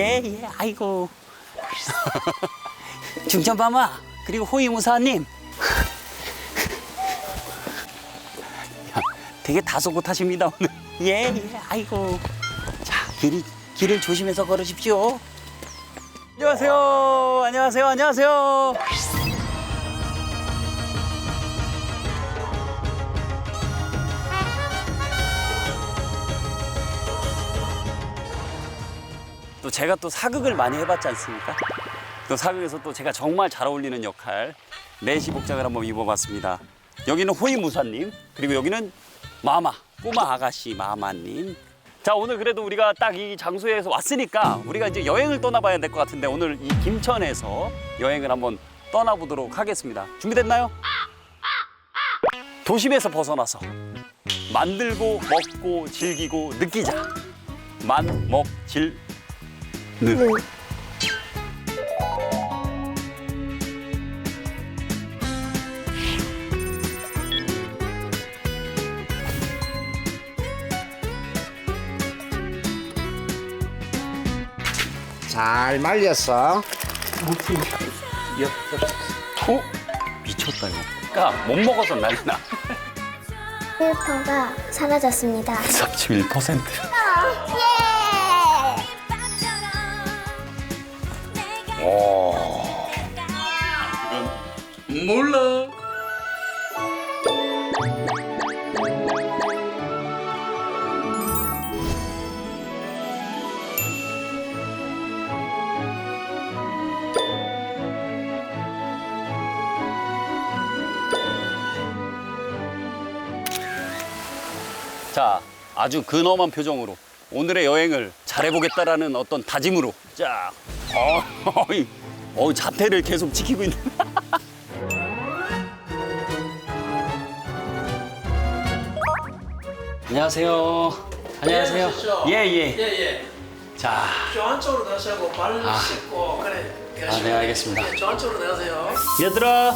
예, 예, 아이고. 중천마마, 그리고 호위무사님. 야, 되게 다소곳하십니다, 오늘. 예, 예, 아이고. 자, 길이, 길을 조심해서 걸으십시오. 안녕하세요. 안녕하세요. 안녕하세요. 또 제가 또 사극을 많이 해봤지 않습니까? 또 사극에서 또 제가 정말 잘 어울리는 역할 내시 복장을 한번 입어봤습니다. 여기는 호위무사님 그리고 여기는 마마 꼬마 아가씨 마마님. 자 오늘 그래도 우리가 딱 이 장소에서 왔으니까 우리가 이제 여행을 떠나봐야 될 것 같은데 오늘 이 김천에서 여행을 한번 떠나보도록 하겠습니다. 준비됐나요? 도심에서 벗어나서 만들고 먹고 즐기고 느끼자. 만, 먹, 질, 느. 잘 말렸어. 토? 미쳤다 이거. 그러니까 못 먹어서 난리 나. 필터가 사라졌습니다. 31%. 몰라. 자, 아주 근엄한 표정으로 오늘의 여행을 잘해보겠다라는 어떤 다짐으로 자, 어, 어이, 어, 자태를 계속 지키고 있는. 안녕하세요. 안녕하세요. 안녕하십시오. 예, 예. 예예. 자, 저 안쪽으로 가시고 발 아. 씻고 그래. 아, 네, 알겠습니다. 예, 저 안쪽으로 나가세요. 얘들아.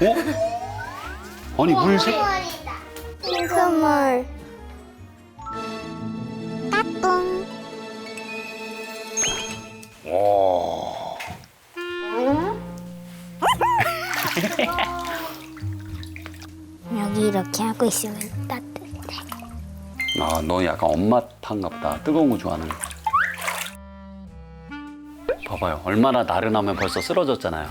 어? 아니, 물 색? 핑크물. 여기 이렇게 하고 있으면 따뜻해. 아, 너 약간 엄마 보다. 뜨거운 거 좋아하는 거. 봐봐요. 얼마나 나른하면 벌써 쓰러졌잖아요.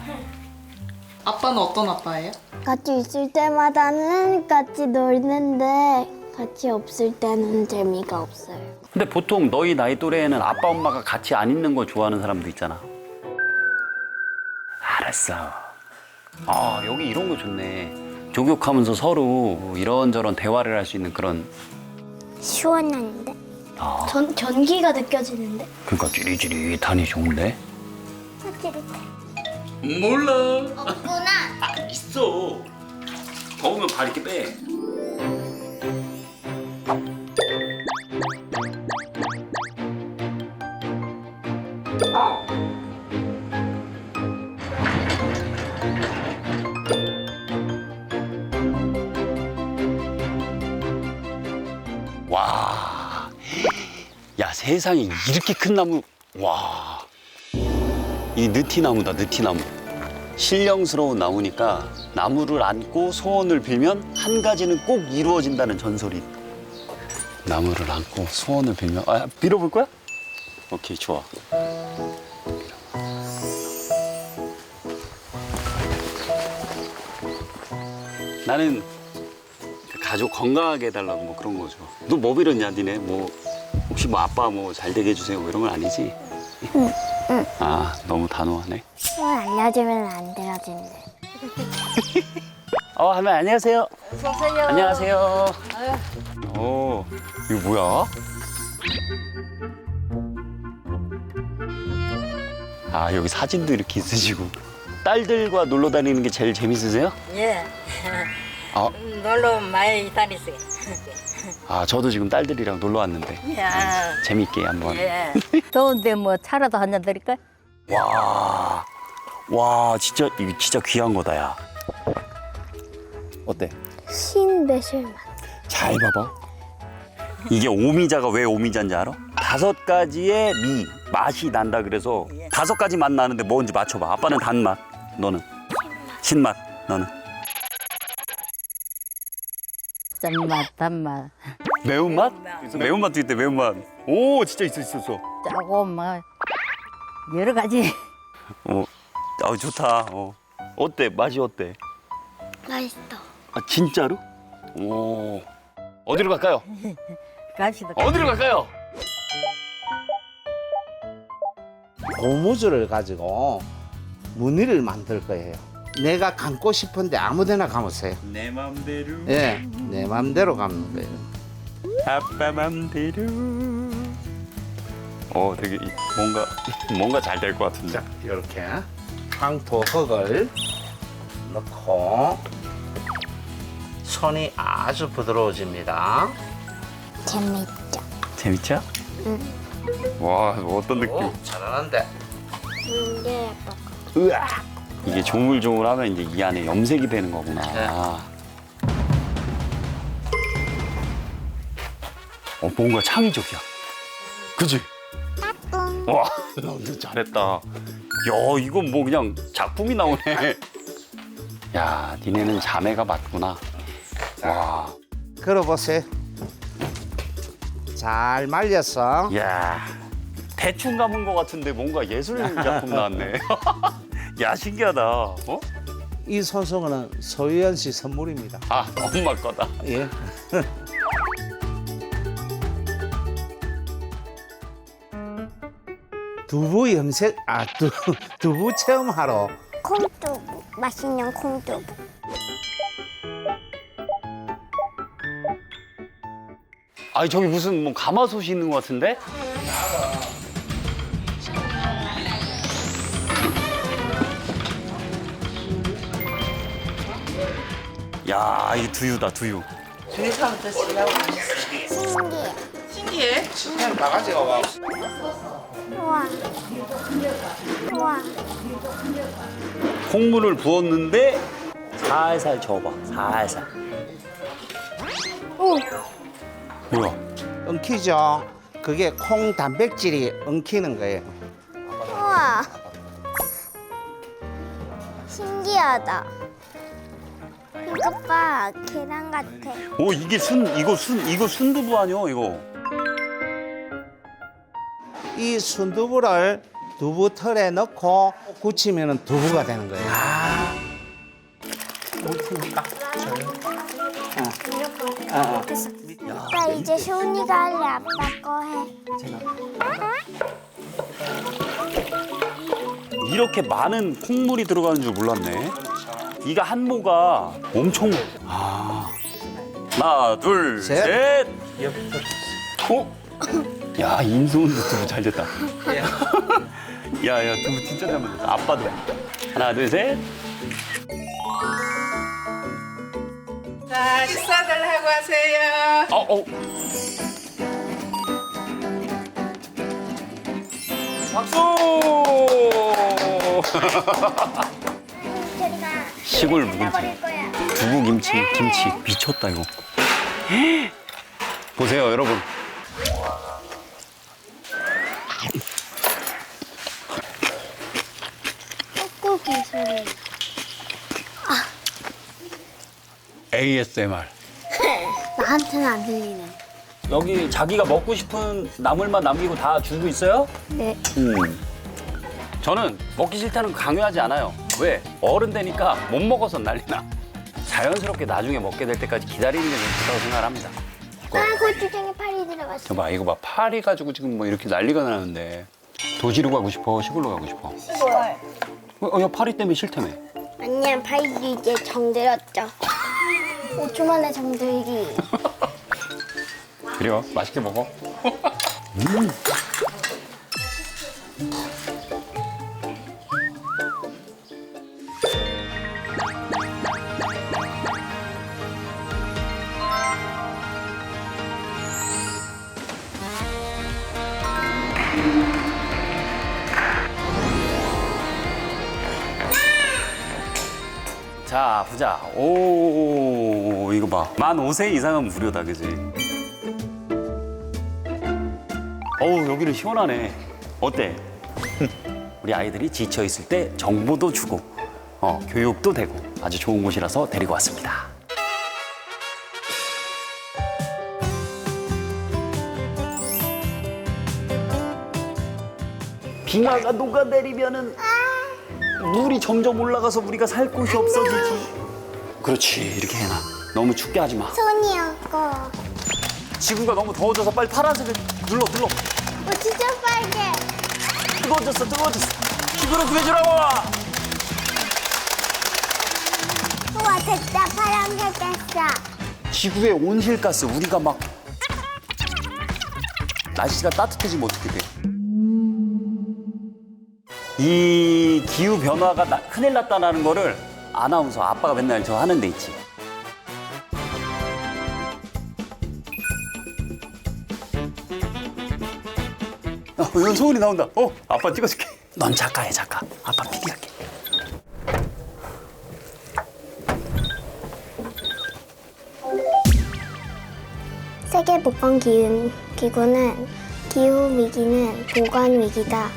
아빠는 어떤 아빠예요? 같이 있을 때마다는 같이 놀는데 같이 없을 때는 재미가 없어요. 근데 보통 너희 나이 또래에는 아빠, 엄마가 같이 안 있는 거 좋아하는 사람도 있잖아. 알았어. 아, 여기 이런 거 좋네. 조교하면서 서로 이런저런 대화를 할 수 있는 그런. 시원한데? 아, 전 전기가 느껴지는데? 그러니까 찌릿찌릿하니 좋은데? 몰라. 없구나. 아, 있어. 더우면 발 이렇게 빼. 와. 야, 세상에 이렇게 큰 나무. 와. 이 느티나무다, 느티나무. 신령스러운 나무니까 나무를 안고 소원을 빌면 한 가지는 꼭 이루어진다는 전설이. 나무를 안고 소원을 빌면 아 빌어볼 거야? 오케이 좋아. 나는 그 가족 건강하게 해달라고 뭐 그런 거죠. 너 뭐 빌었냐, 니네? 뭐 혹시 뭐 아빠 뭐 잘 되게 해주세요 뭐 이런 건 아니지? 응, 응. 아 너무 단호하네. 소원 알려주면 안 들어준대. 어, 하면 안녕하세요. 어서오세요. 안녕하세요. 오, 이거 뭐야? 아, 여기 사진도 이렇게 있으시고. 딸들과 놀러 다니는 게 제일 재밌으세요? 예. 아, 놀러 많이 다녔어요. 아 저도 지금 딸들이랑 놀러 왔는데 예. 재밌게 한번. 예. 더운데 뭐 차라도 한잔 드릴까? 와, 와, 진짜 이거 진짜 귀한 거다, 야. 어때? 신 매실맛. 잘 봐봐. 이게 오미자가 왜 오미자인지 알아? 다섯 가지의 미 맛이 난다 그래서 다섯 가지 맛 나는데 뭔지 맞춰봐. 아빠는 단맛, 너는 신맛, 너는 짠맛, 단맛, 매운맛? 매운맛도 있대 매운맛. 오 진짜 있어 있었어. 짜고 뭐 여러 가지. 어, 아 좋다. 어. 어때 맛이 어때? 맛있어. 아 진짜로? 오 어디로 갈까요? 갑시다. 어디로 갈까요? 고무줄을 가지고 무늬를 만들 거예요. 내가 감고 싶은데 아무데나 감으세요. 내 맘대로. 예, 내 마음대로 감는 거예요. 아빠 맘대로. 어, 되게 이- 뭔가 뭔가 잘 될 것 같은데. 자, 이렇게 황토 흙을 넣고 손이 아주 부드러워집니다. 재밌죠. 재밌죠? 응. 와, 어떤 느낌? 오, 잘하는데. 이게 으아. 이게 조물조물하면 이제 이 안에 염색이 되는 거구나. 네. 어, 뭔가 창의적이야. 그지? 와, 너 잘했다. 야, 이건 뭐 그냥 작품이 나오네. 야, 니네는 자매가 맞구나. 와, 걸어보세요. 잘 말렸어. 야, 대충 감은 것 같은데 뭔가 예술 작품 나왔네. 야, 신기하다. 어? 이 손수건은 소유연 씨 선물입니다. 아, 엄마 거다. 예. 두부 염색 아 두, 두부 체험하러 콩두부. 맛있는 콩두부. 아니 저기 무슨 뭐 가마솥이 있는 것 같은데? 야, 이 두유다 두유. 주유사부터 쓰려고 신기해. 신기해. 그냥 바가지가 와. 우와. 우와. 콩물을 부었는데 살살 저어봐, 살살. 오. 뭐야? 엉키죠. 그게 콩 단백질이 엉키는 거예요. 우와. 신기하다. 봐. 계란 같아. 오 이게 순 이거 순 이거 순두부 아니야 이거? 이 순두부를 두부 틀에 넣고 굳히면 두부가 되는 거예요. 나 이제 쇼니가 할래. 아빠 거 해. 이렇게 많은 콩물이 들어가는 줄 몰랐네. 이가 한 모가 엄청. 아. 하나, 둘, 셋. 셋. 어? 야, 임소은도 두부 잘 됐다. 야, 야, 두부 진짜 잘 만들었다. 아빠도. 하나, 둘, 셋. 자, 식사들 하고 하세요. 어, 어. 박수! 시골 묵은지. 버릴 거야. 두부 김치, 김치 미쳤다 이거. 보세요, 여러분. 꾹꾹이 소리. ASMR. 나한테는 안 들리네. 여기 자기가 먹고 싶은 나물만 남기고 다 주고 있어요? 네. 음. 저는 먹기 싫다는 거 강요하지 않아요. 왜? 어른 되니까 못 먹어서 난리나. 자연스럽게 나중에 먹게 될 때까지 기다리는 게 좋다고 생각합니다. 이거, 아, 고추장에 팔이 들어갔어. 봐, 이거 봐. 파리 가지고 지금 뭐 이렇게 난리가 나는데. 도시로 가고 싶어? 시골로 가고 싶어? 시골. 어, 야, 파리 때문에 싫다며. 아니야, 파이도 이제 정들었죠. 5초 만에 정들기. 그래요. 맛있게 먹어. 음. 만 5세 이상은 무료다, 그지? 어우 여기는 시원하네. 어때? 우리 아이들이 지쳐 있을 때 정보도 주고 어, 교육도 되고 아주 좋은 곳이라서 데리고 왔습니다. 빙하가 녹아내리면은 물이 점점 올라가서 우리가 살 곳이 없어지지. 그렇지 이렇게 해놔. 너무 춥게 하지 마. 손이 아까. 지구가 너무 더워져서 빨리 파란색을 눌러 눌러. 어, 진짜 빨개. 뜨거워졌어 뜨거워졌어. 지구를 구해주라고. 우와, 됐다. 파란색 됐어. 지구의 온실가스 우리가 막 날씨가 따뜻해지면 어떻게 돼? 이 기후 변화가 나- 큰일 났다는 거를 아나운서 아빠가 맨날 저 하는 데 있지. 어, 이런 소문이 나온다. 어, 아빠 찍어줄게. 넌 작가야 작가. 아빠 PD 할게. 세계 복권 기운 기구는 기후 위기는 보건 위기다.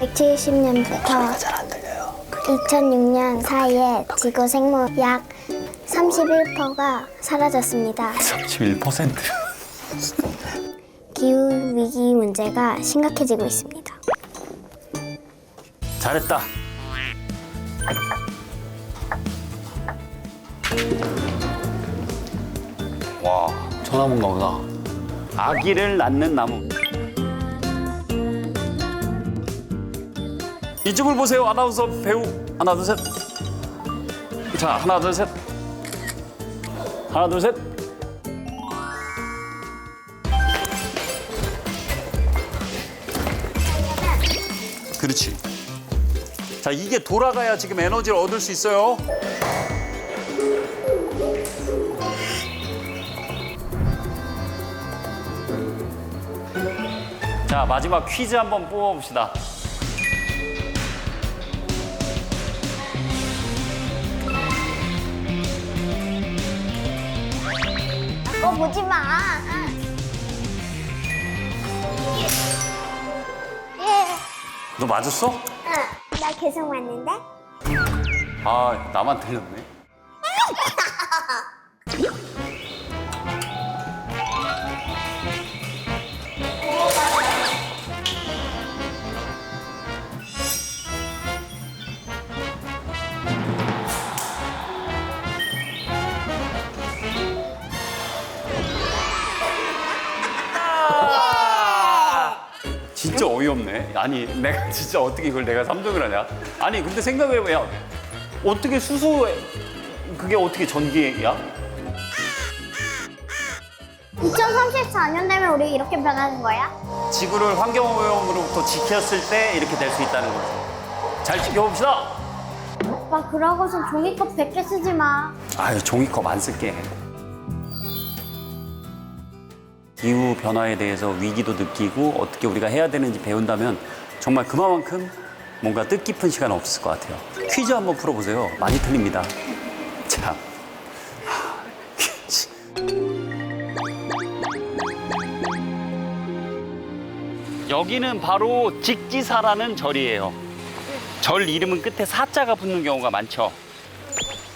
170년부터 잘 안 들려요. 2006년 사이에 지구 생물 약 31%가 사라졌습니다. 31%. 기후 위기 문제가 심각해지고 있습니다. 잘했다. 와, 소나무인가 보다. 아기를 낳는 나무. 이쪽을 보세요, 아나운서 배우. 하나, 둘, 셋. 자, 하나, 둘, 셋. 하나, 둘, 셋. 그렇지. 자, 이게 돌아가야 지금 에너지를 얻을 수 있어요. 자, 마지막 퀴즈 한번 뽑아봅시다. 어 보지 마. 예. 너 맞았어? 응. 나 계속 왔는데. 아, 나만 틀렸네. 어이없네. 아니, 내가 진짜 어떻게 이걸 내가 3등을 하냐? 아니, 근데 생각해봐야 어떻게 수소 그게 어떻게 전기야? 2034년 되면 우리 이렇게 변하는 거야? 지구를 환경오염으로부터 지켰을 때 이렇게 될 수 있다는 거지. 잘 지켜봅시다. 오빠 그러고서 종이컵 100개 쓰지 마. 아유, 종이컵 안 쓸게. 기후 변화에 대해서 위기도 느끼고 어떻게 우리가 해야 되는지 배운다면 정말 그만큼 뭔가 뜻깊은 시간 없을 것 같아요. 퀴즈 한번 풀어보세요. 많이 틀립니다. 퀴즈. 여기는 바로 직지사라는 절이에요. 절 이름은 끝에 사자가 붙는 경우가 많죠.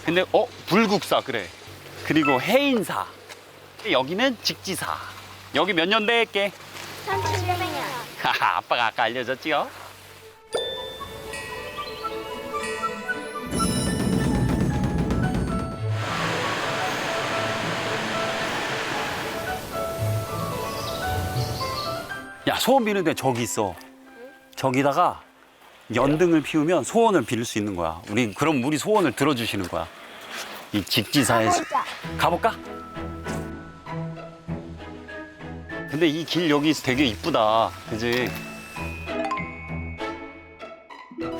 근데 어 불국사 그래. 그리고 해인사. 여기는 직지사. 여기 몇년 됐게? 3700년. 하하, 아빠가 아까 알려줬지요. 야 소원 비는데 저기 있어. 저기다가 연등을 피우면 소원을 빌릴 수 있는 거야. 우리 그럼 우리 소원을 들어주시는 거야. 이 직지사에서. 가볼까? 근데 이 길 여기 되게 이쁘다. 그지?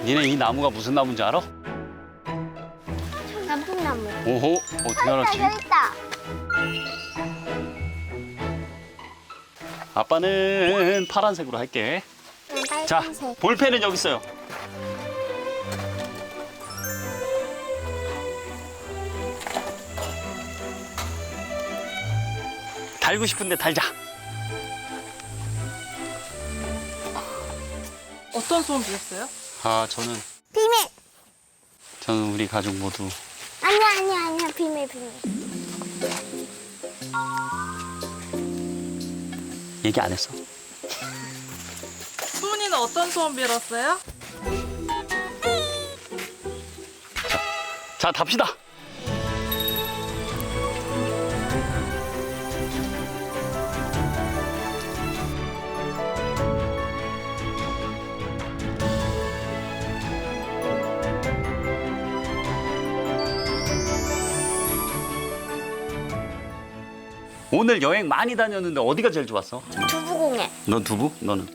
니네 이 나무가 무슨 나무인지 알아? 단풍나무. 오호, 어떻게 알았지? 여기 있다. 아빠는 파란색으로 할게. 응, 자, 빨간색. 볼펜은 여기 있어요. 달고 싶은데 달자. 어떤 소원 비셨어요? 아 저는 비밀. 저는 우리 가족 모두 아니야 아니야 아니야 비밀 비밀. 얘기 안 했어. 수은이는 어떤 소원 빌었어요? 자 답시다. 오늘 여행 많이 다녔는데 어디가 제일 좋았어? 두부공예. 넌 두부? 너는?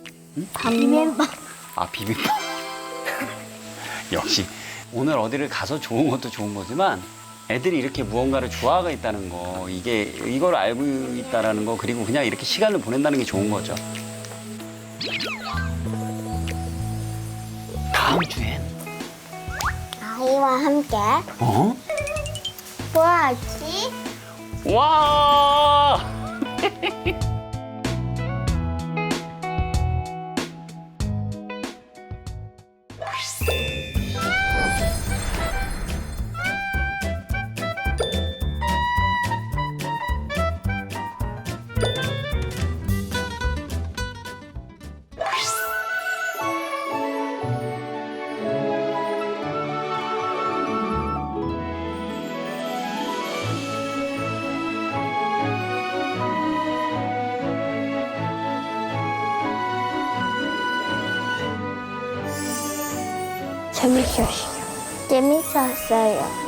비빔밥. 아 비빔밥. 역시 오늘 어디를 가서 좋은 것도 좋은 거지만 애들이 이렇게 무언가를 좋아하고 있다는 거 이게 이걸 알고 있다라는 거 그리고 그냥 이렇게 시간을 보낸다는 게 좋은 거죠. 다음 주엔 아이와 함께 어? 뭐하지? 와! 재밌었어요. 재밌었어요.